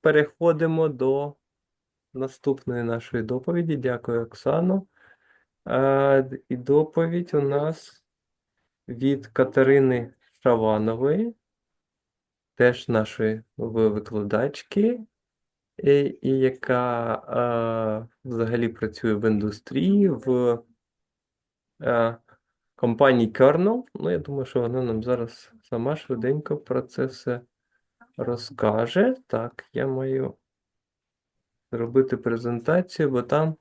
переходимо до наступної нашої доповіді. Дякую, Оксано. І доповідь у нас від Катерини Шаванової, теж нашої викладачки, і, і яка е, взагалі працює в індустрії, в е, компанії Kernel. Ну, я думаю, що вона нам зараз сама швиденько про це все розкаже. Так, я маю зробити презентацію, бо там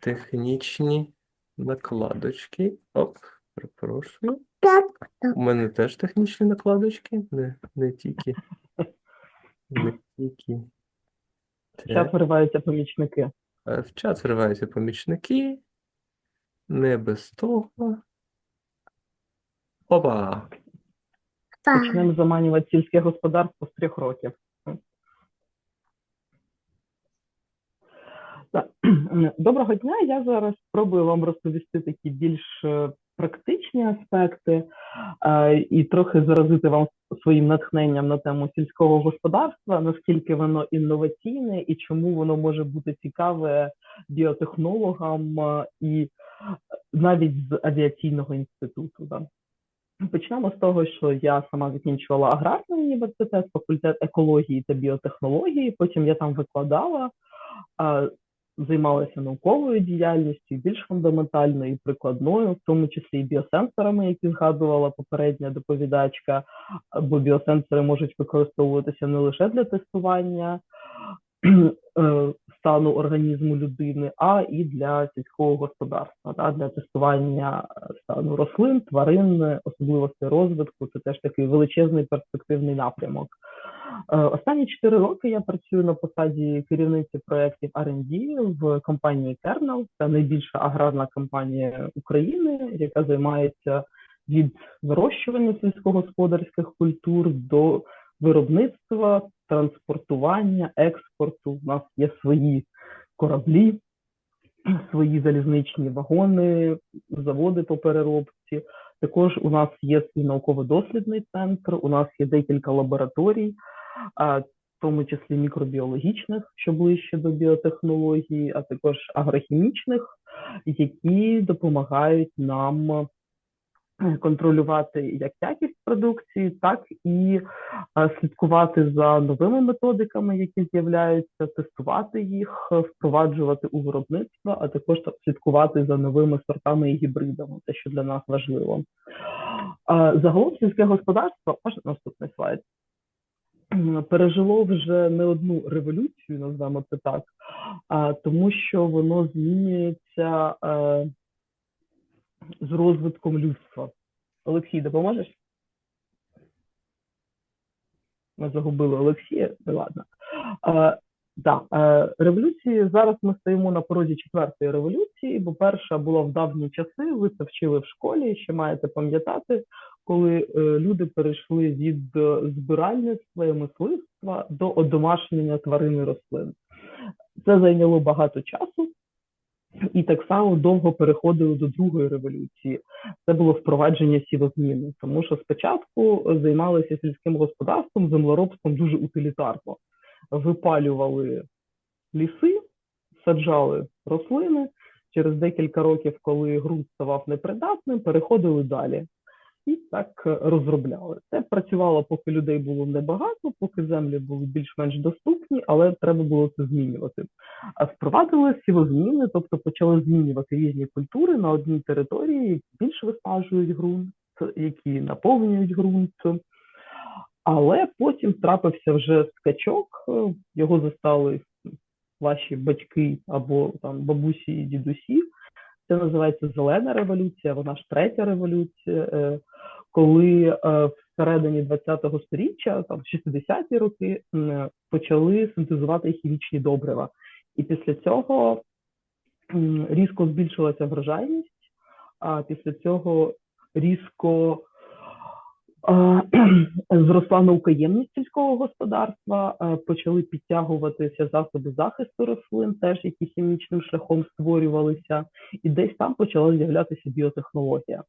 технічні накладочки. Оп, перепрошую. У мене теж технічні накладочки, не, не тільки. Не тільки. Зараз вириваються помічники. Е, В чат вриваються помічники. Не без того. Опа! Так. Почнемо заманювати сільське господарство з трьох років. Доброго дня. Я зараз спробую вам розповісти такі більш е, практичні аспекти е, і трохи заразити вам своїм натхненням на тему сільського господарства, наскільки воно інноваційне і чому воно може бути цікаве біотехнологам е, і навіть з авіаційного інституту. Да. Почнемо з того, що я сама закінчувала аграрний університет, факультет екології та біотехнології. Потім я там викладала, займалася науковою діяльністю, більш фундаментальною і прикладною, в тому числі і біосенсорами, які згадувала попередня доповідачка. Бо біосенсори можуть використовуватися не лише для тестування е, стану організму людини, а і для сільського господарства, да, для тестування стану рослин, тварин, особливостей розвитку. Це теж такий величезний перспективний напрямок. Е, Останні чотири роки я працюю на посаді керівниці проєктів R&D в компанії Kernel. Це найбільша аграрна компанія України, яка займається від вирощування сільськогосподарських культур до виробництва, транспортування, експорту. У нас є свої кораблі, свої залізничні вагони, заводи по переробці. Також у нас є свій науково-дослідний центр, у нас є декілька лабораторій, в тому числі мікробіологічних, що ближче до біотехнології, а також агрохімічних, які допомагають нам контролювати як якість продукції, так і е, слідкувати за новими методиками, які з'являються, тестувати їх, е, впроваджувати у виробництво, а також слідкувати за новими сортами і гібридами, те, що для нас важливо. Загалом сільське господарство, можна наступний слайд, пережило вже не одну революцію, назвемо це так, тому що воно змінюється е, з розвитком людства. Олексій, допоможеш? Ми загубили Олексія, ну ладно. Е, да, е, революції зараз ми стоїмо на порозі четвертої революції, бо перша була в давні часи. Ви це вчили в школі, ще маєте пам'ятати, коли е, люди перейшли від збиральництва і мисливства до одомашнення тварин і рослин. Це зайняло багато часу. І так само довго переходили до другої революції. Це було впровадження сівозміни, тому що спочатку займалися сільським господарством, землеробством дуже утилітарно. Випалювали ліси, саджали рослини. Через декілька років, коли ґрунт ставав непридатним, переходили далі і так е, розробляли. Це працювало, поки людей було небагато, поки землі були більш-менш доступні, але треба було це змінювати. А впровадили сівозміни, тобто почали змінювати різні культури на одній території, які більш виснажують ґрунт, які наповнюють ґрунт. Але потім трапився вже скачок, е, його застали ваші батьки або там бабусі і дідусі. Це називається зелена революція, вона ж третя революція, е, коли е, всередині ХХ століття, там 60-ті роки, почали синтезувати хімічні добрива. І після цього різко збільшилася врожайність, а після цього різко зросла наукоємність сільського господарства, е, почали підтягуватися засоби захисту рослин, теж які хімічним шляхом створювалися, і десь там почала з'являтися біотехнологія.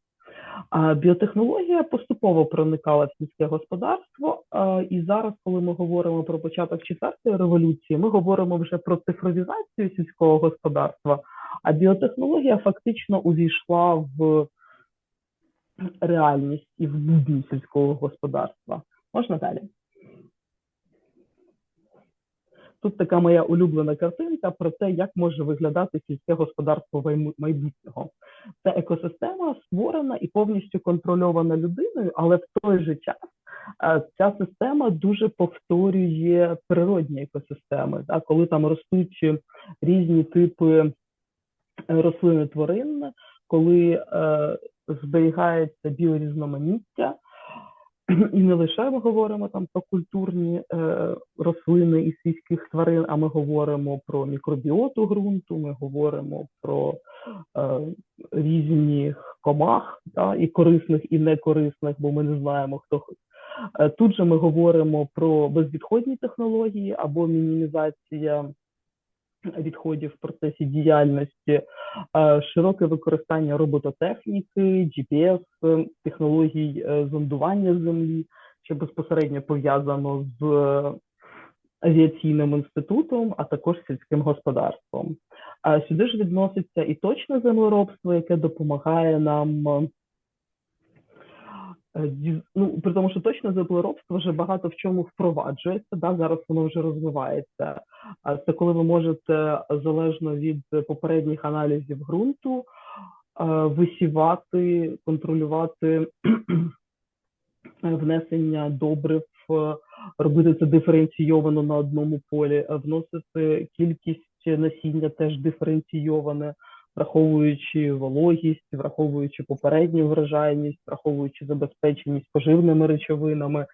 Біотехнологія поступово проникала в сільське господарство, і зараз, коли ми говоримо про початок четвертої революції, ми говоримо вже про цифровізацію сільського господарства, а біотехнологія фактично увійшла в реальність і в будні сільського господарства. Можна далі? Тут така моя улюблена картинка про те, як може виглядати сільське господарство майбутнього. Це екосистема створена і повністю контрольована людиною, але в той же час е, ця система дуже повторює природні екосистеми, да, коли там ростуть різні типи е, рослин і тварин, коли е, зберігається біорізноманіття. І не лише ми говоримо там про культурні е, рослини і сільських тварин, а ми говоримо про мікробіоту ґрунту, ми говоримо про е, різних комах, да, і корисних, і некорисних, бо ми не знаємо, хто Е, Тут же ми говоримо про безвідходні технології або мінімізація відходів в процесі діяльності, е, широке використання робототехніки, GPS, е, технологій е, зондування землі, що безпосередньо пов'язано з авіаційним інститутом, а також сільським господарством. А сюди ж відноситься і точне землеробство, яке допомагає нам. Е, е, Ну, при тому, що точне землеробство вже багато в чому впроваджується, да, зараз воно вже розвивається. А це коли ви можете залежно від попередніх аналізів ґрунту е, висівати, контролювати внесення добрив, е, робити це диференційовано на одному полі, е, вносити кількість насіння теж диференційоване, враховуючи вологість, враховуючи попередню врожайність, враховуючи забезпеченість поживними речовинами.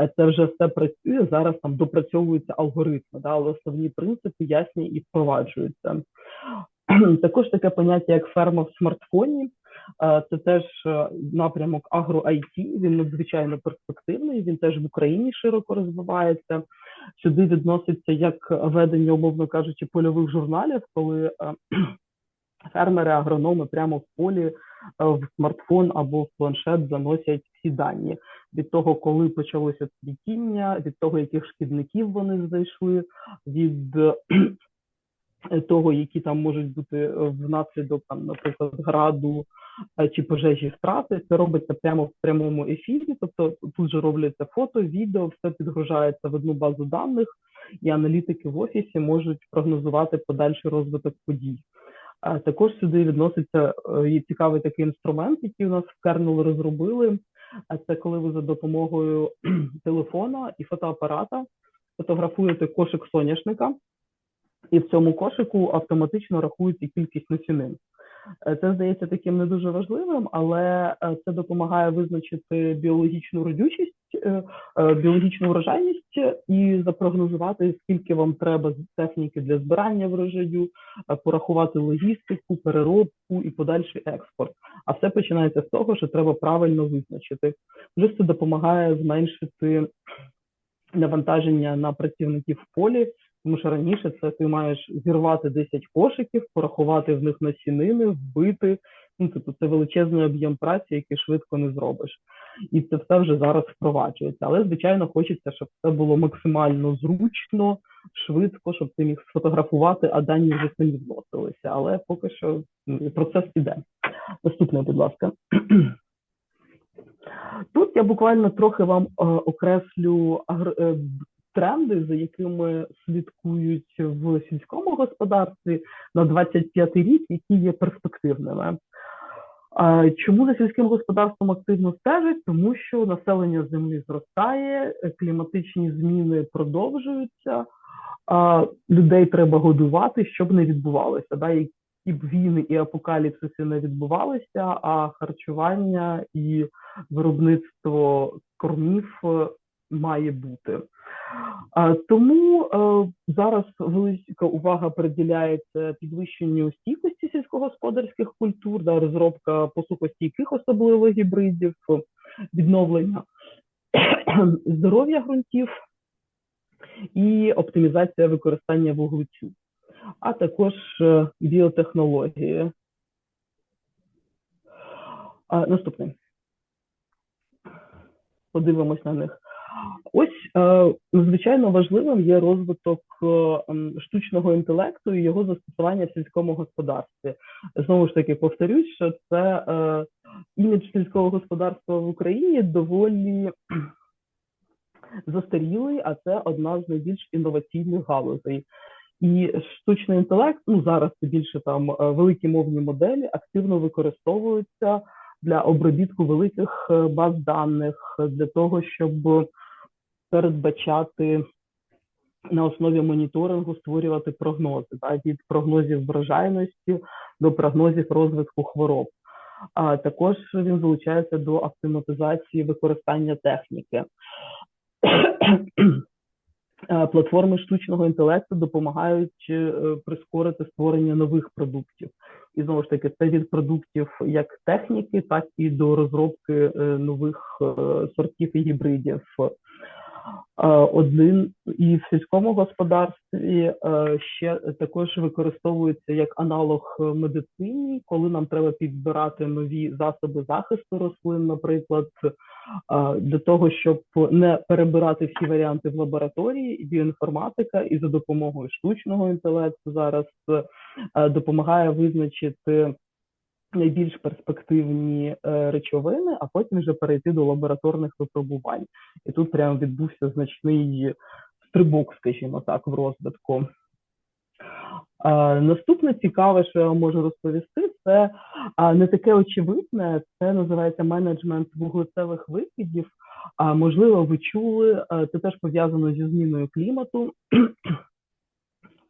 Е, Це вже все працює. Зараз там допрацьовуються алгоритми, да, але основні принципи ясні і впроваджуються. Також таке поняття, як ферма в смартфоні. Е, Це теж е, напрямок агро-IT, він надзвичайно перспективний, він теж в Україні широко розвивається. Сюди відноситься як ведення, умовно кажучи, польових журналів, коли е, фермери, агрономи прямо в полі е, в смартфон або в планшет заносять всі дані від того, коли почалося цвітіння, від того, яких шкідників вони знайшли, від е, того, які там можуть бути внаслідок там, наприклад, граду е, чи пожежі втрати. Це робиться прямо в прямому ефірі. Тобто тут же робляться фото, відео, все підгружається в одну базу даних, і аналітики в офісі можуть прогнозувати подальший розвиток подій. А також сюди відноситься е, і цікавий такий інструмент, який у нас в Kernel розробили. А Це коли ви за допомогою телефона і фотоапарата фотографуєте кошик соняшника, і в цьому кошику автоматично рахується кількість насінин. Е, Це здається таким не дуже важливим, але е, це допомагає визначити біологічну родючість, е, е, біологічну врожайність і запрогнозувати, скільки вам треба техніки для збирання врожаю, е, порахувати логістику, переробку і подальший експорт. А все починається з того, що треба правильно визначити. Плюс це допомагає зменшити навантаження на працівників в полі, тому що раніше це ти маєш зірвати 10 кошиків, порахувати в них насінини, вбити. Ну, тобто це величезний об'єм праці, який швидко не зробиш. І це все вже зараз впроваджується. Але, звичайно, хочеться, щоб це було максимально зручно, швидко, щоб ти міг сфотографувати, а дані вже самі вносилися. Але поки що процес іде. Наступне, будь ласка. Тут я буквально трохи вам е, окреслю е, тренди, за якими слідкують в сільському господарстві на 25-й рік, які є перспективними. Чому за сільським господарством активно стежать? Тому що населення землі зростає, кліматичні зміни продовжуються, людей треба годувати, щоб не відбувалося. Да? Які б війни і апокаліпсиси не відбувалися, а харчування і виробництво кормів має бути. Тому е, зараз велика увага приділяється підвищенню стійкості сільськогосподарських культур, да, розробка посухостійких особливо гібридів, відновлення здоров'я ґрунтів і оптимізація використання вуглецю, а також е, біотехнології. А, наступний. Подивимось на них. Ось е, надзвичайно важливим є розвиток е, штучного інтелекту і його застосування в сільському господарстві. Знову ж таки, повторюсь, що це е, імідж сільського господарства в Україні доволі застарілий, а це одна з найбільш інноваційних галузей. І штучний інтелект, ну зараз це більше там великі мовні моделі, активно використовуються для обробітку великих е, баз даних е, для того, щоб передбачати на основі моніторингу створювати прогнози так, від прогнозів врожайності до прогнозів розвитку хвороб. А також він залучається до автоматизації використання техніки. Е, Платформи штучного інтелекту допомагають е, прискорити створення нових продуктів. І знову ж таки, це від продуктів як техніки, так і до розробки е, нових сортів і гібридів. Е, Один і в сільському господарстві е, ще також використовується як аналог медицині, коли нам треба підбирати нові засоби захисту рослин, наприклад, е, для того, щоб не перебирати всі варіанти в лабораторії, біоінформатика і за допомогою штучного інтелекту зараз допомагає визначити найбільш перспективні е, речовини, а потім вже перейти до лабораторних випробувань. І тут прямо відбувся значний стрибок, скажімо так, в розвитку. Наступне цікаве, що я можу розповісти, це не таке очевидне, це називається менеджмент вуглецевих викидів. Можливо, ви чули, це теж пов'язано зі зміною клімату.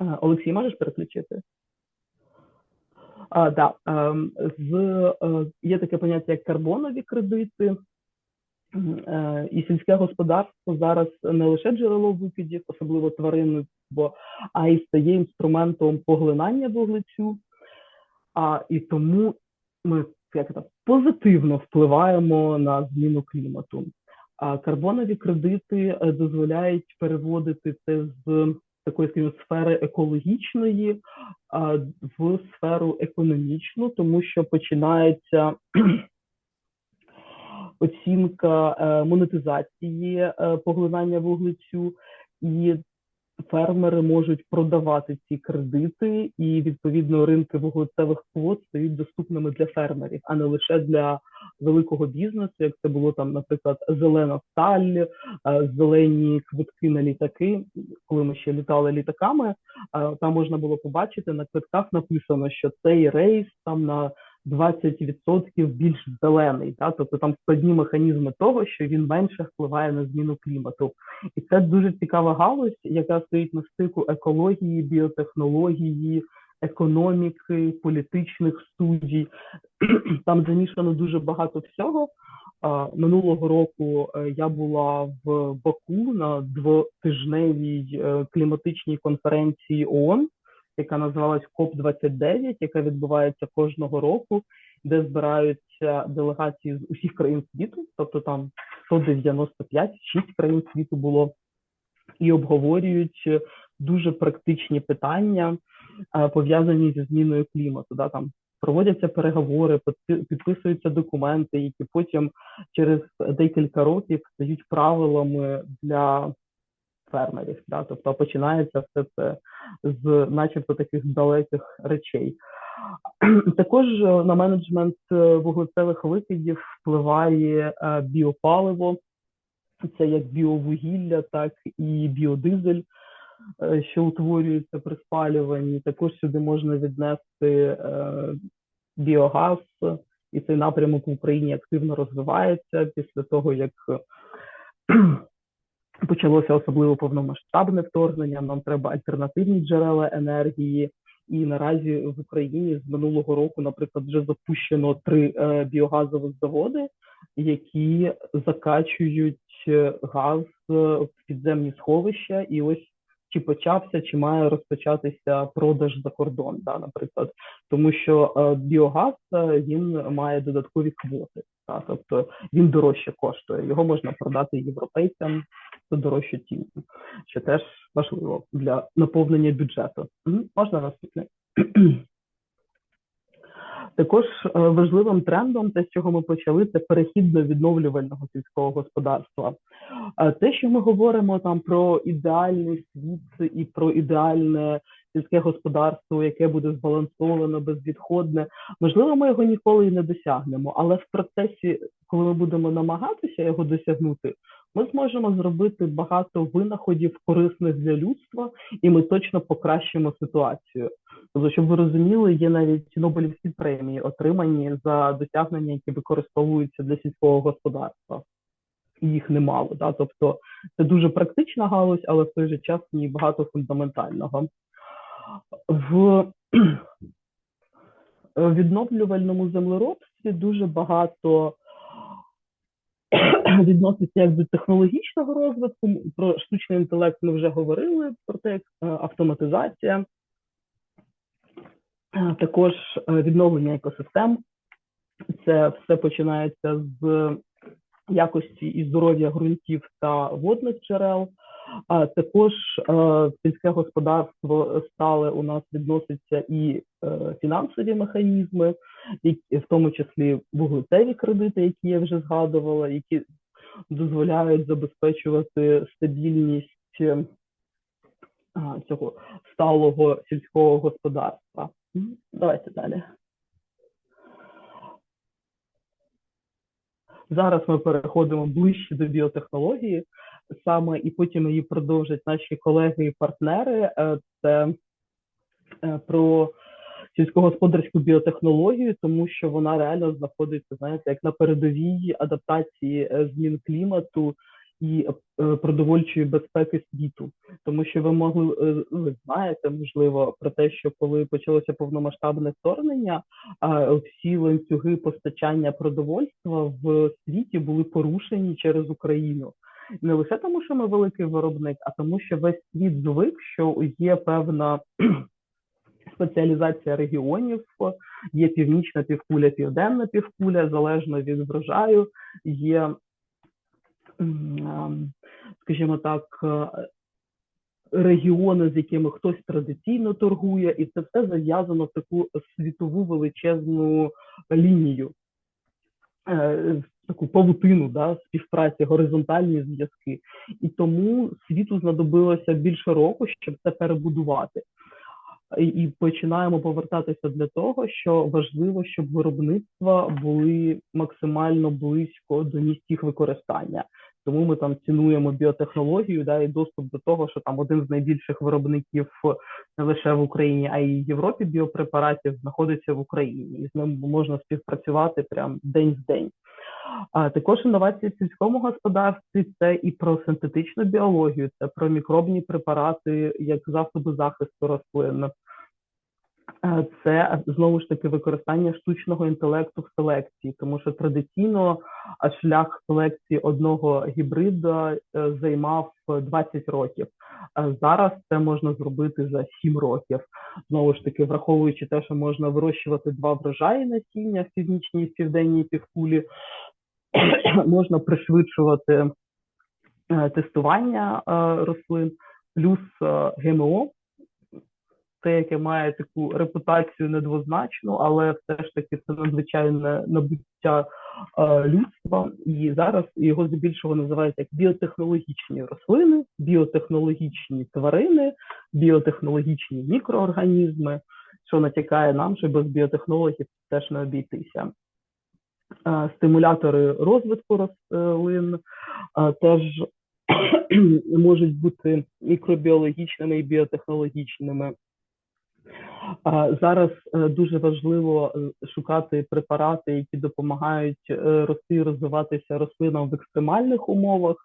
Олексій, можеш переключити? А, да, ем, з, е, є таке поняття як карбонові кредити. Е, І сільське господарство зараз не лише джерело викидів, особливо тваринництво, а й стає інструментом поглинання вуглецю. А, і тому ми як це, позитивно впливаємо на зміну клімату. А карбонові кредити е, дозволяють переводити це з такої скажімо, сфери екологічної а, в сферу економічну, тому що починається оцінка е, монетизації е, поглинання вуглецю, і фермери можуть продавати ці кредити, і відповідно ринки вуглецевих квот стають доступними для фермерів, а не лише для великого бізнесу, як це було там, наприклад, зелена сталь, е, зелені квитки на літаки. Коли ми ще літали літаками, е, там можна було побачити на квитках написано, що цей рейс там на 20% більш зелений, та тобто там складні механізми того, що він менше впливає на зміну клімату, і це дуже цікава галузь, яка стоїть на стику екології, біотехнології, економіки, політичних студій. Там замішано дуже багато всього. Минулого року е, я була в Баку на двотижневій е, кліматичній конференції ООН, яка називалась КОП 29 яка відбувається кожного року, де збираються делегації з усіх країн світу, тобто там 195, 6 країн світу було, і обговорюють дуже практичні питання, пов'язані зі зміною клімату. Да, там проводяться переговори, підписуються документи, які потім через декілька років стають правилами для фермерів. Да? Тобто починається все це з начебто таких далеких речей. Також е, на менеджмент е, вуглецевих викидів впливає е, біопаливо, це як біовугілля, так і біодизель, е, що утворюється при спалюванні. Також сюди можна віднести е, біогаз, і цей напрямок в Україні активно розвивається після того, як почалося особливо повномасштабне вторгнення. Нам треба альтернативні джерела енергії. І наразі в Україні з минулого року, наприклад, вже запущено три е, біогазових заводи, які закачують е, газ е, в підземні сховища, і ось чи почався, чи має розпочатися продаж за кордон, да, наприклад, тому що е, біогаз е, він має додаткові квоти, да, тобто він дорожче коштує. Його можна продати європейцям за дорожчу ціну, що теж важливо для наповнення бюджету. Можна наступне. Також е, важливим трендом, те, з чого ми почали, це перехід до відновлювального сільського господарства. Те, що ми говоримо там про ідеальний світ і про ідеальне сільське господарство, яке буде збалансовано, безвідходне, можливо, ми його ніколи і не досягнемо, але в процесі, коли ми будемо намагатися його досягнути, ми зможемо зробити багато винаходів корисних для людства, і ми точно покращимо ситуацію. Тобто, щоб ви розуміли, є навіть Нобелівські премії, отримані за досягнення, які використовуються для сільського господарства. Їх немало. Да? Тобто це дуже практична галузь, але в той же час ній багато фундаментального. В відновлювальному землеробстві дуже багато відноситься як до технологічного розвитку. Про штучний інтелект ми вже говорили, про те, як е, автоматизація, також е, відновлення екосистем. Це все починається з якості і здоров'я ґрунтів та водних джерел. А також е, сільське господарство стале у нас відноситься і е, фінансові механізми, в тому числі вуглецеві кредити, які я вже згадувала, які дозволяють забезпечувати стабільність е, цього сталого сільського господарства. Давайте далі. Зараз ми переходимо ближче до біотехнології, саме і потім її продовжать наші колеги і партнери. Е, Це е, про сільськогосподарську біотехнологію, тому що вона реально знаходиться, знаєте, як на передовій адаптації е, змін клімату і е, продовольчої безпеки світу. Тому що ви могли е, ви знаєте, можливо, про те, що коли почалося повномасштабне вторгнення, всі ланцюги постачання продовольства в світі були порушені через Україну. Не лише тому, що ми великий виробник, а тому, що весь світ звик, що є певна спеціалізація регіонів, є північна півкуля, південна півкуля, залежно від врожаю, є, скажімо так, е, регіони, з якими хтось традиційно торгує, і це все зав'язано в таку світову величезну лінію. Е, Таку павутину да, співпраці, горизонтальні зв'язки, і тому світу знадобилося більше року, щоб це перебудувати. І- починаємо повертатися для того, що важливо, щоб виробництва були максимально близько до місць їх використання. Тому ми там цінуємо біотехнологію, да, і доступ до того, що там один з найбільших виробників не лише в Україні, а й в Європі біопрепаратів знаходиться в Україні, і з ним можна співпрацювати прям день в день. А також інновації в сільському господарстві це і про синтетичну біологію, це про мікробні препарати як засоби захисту рослин. Е, Це знову ж таки використання штучного інтелекту в селекції, тому що традиційно а, шлях селекції одного гібрида е, займав 20 років. Зараз це можна зробити за 7 років. Знову ж таки, враховуючи те, що можна вирощувати два врожаї насіння в північній і південній півкулі, можна пришвидшувати е, тестування е, рослин, плюс е, ГМО, те, яке має таку репутацію недвозначну, але все ж таки це надзвичайне набуття е, людства. І зараз його здебільшого називають як біотехнологічні рослини, біотехнологічні тварини, біотехнологічні мікроорганізми, що натякає нам, що без біотехнологів теж не обійтися. Е, Стимулятори розвитку рослин е, теж можуть бути мікробіологічними і біотехнологічними. Зараз е, дуже важливо е, шукати препарати, які допомагають е, рости розвиватися рослинам в екстремальних умовах,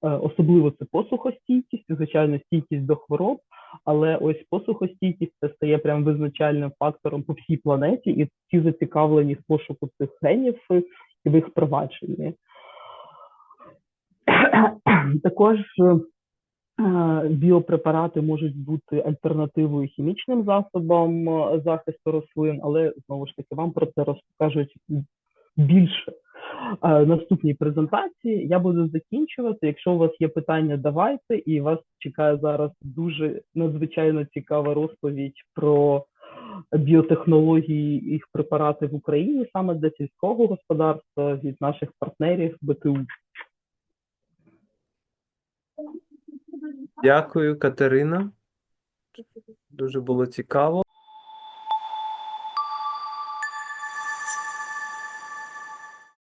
особливо це посухостійкість, звичайно, стійкість до хвороб. Але ось посухостійкість це стає прям визначальним фактором по всій планеті, і всі зацікавлені в пошуку цих генів і в їх впровадженні. Також Біопрепарати можуть бути альтернативою хімічним засобам е, захисту рослин, але знову ж таки вам про це розкажуть більше Е, наступній презентації. Я буду закінчувати. Якщо у вас є питання, давайте, і вас чекає зараз дуже надзвичайно цікава розповідь про біотехнології і їх препарати в Україні саме для сільського господарства від наших партнерів БТУ. Дякую, Катерина. Дуже було цікаво.